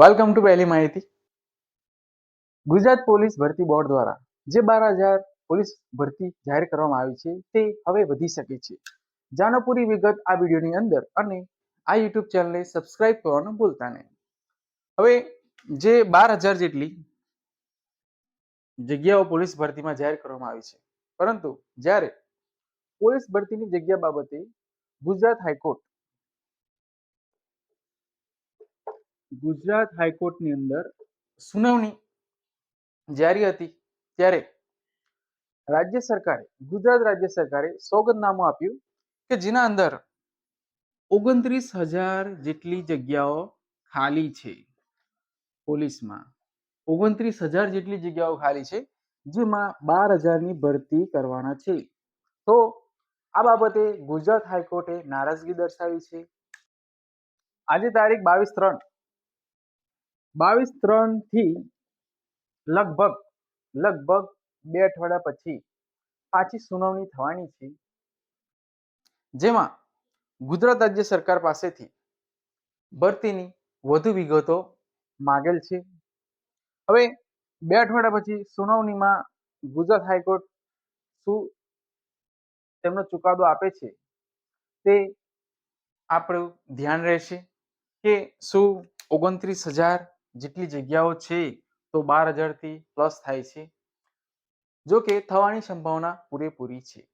Welcome to પહેલી માહિતી Gujarat police ભરતી બોર્ડ દ્વારા જે બાર હજાર પોલીસ ભરતી જાહેર કરવામાં આવી છે, તે હવે વધી શકે છે. જાણો પૂરી વિગત આ વિડીયોની અંદર અને આ યુટ્યુબ ચેનલને સબસ્ક્રાઇબ કરવાનું ભૂલતા નહીં. હવે જે બાર હજાર જેટલી જગ્યાઓ પોલીસ ભરતીમાં જાહેર કરવામાં આવી છે, પરંતુ જ્યારે પોલીસ ભરતીની જગ્યા બાબતે ગુજરાત હાઈકોર્ટ ગુજરાત હાઈકોર્ટની અંદર સુનાવણી જારી હતી ત્યારે રાજ્ય સરકારે, ગુજરાત રાજ્ય સરકારે સોગંદનામું આપ્યું કે જેના અંદર ઓગણત્રીસ હજાર જેટલી જગ્યાઓ ખાલી છે પોલીસમાં. ઓગણત્રીસ હજાર જેટલી જગ્યાઓ ખાલી છે જેમાં બાર હજારની ભરતી કરવાના છે. તો આ બાબતે ગુજરાત હાઈકોર્ટે નારાજગી દર્શાવી છે. આજે તારીખ બાવીસ ત્રણ બાવીસ ત્રણથી લગભગ લગભગ બે અઠવાડિયા પછી પાછી સુનાવણી થવાની છે. જેમાં ગુજરાત રાજ્ય સરકાર પાસેથી ભરતીની વધુ વિગતો માગેલ છે. હવે બે અઠવાડિયા પછી સુનાવણીમાં ગુજરાત હાઈકોર્ટ શું તેમનો ચુકાદો આપે છે તે આપણું ધ્યાન રહેશે કે શું ઓગણત્રીસ હજાર જેટલી જગ્યાઓ છે તો બાર હજારથી પ્લસ થાય છે. જો કે થવાની સંભાવના પૂરેપૂરી છે.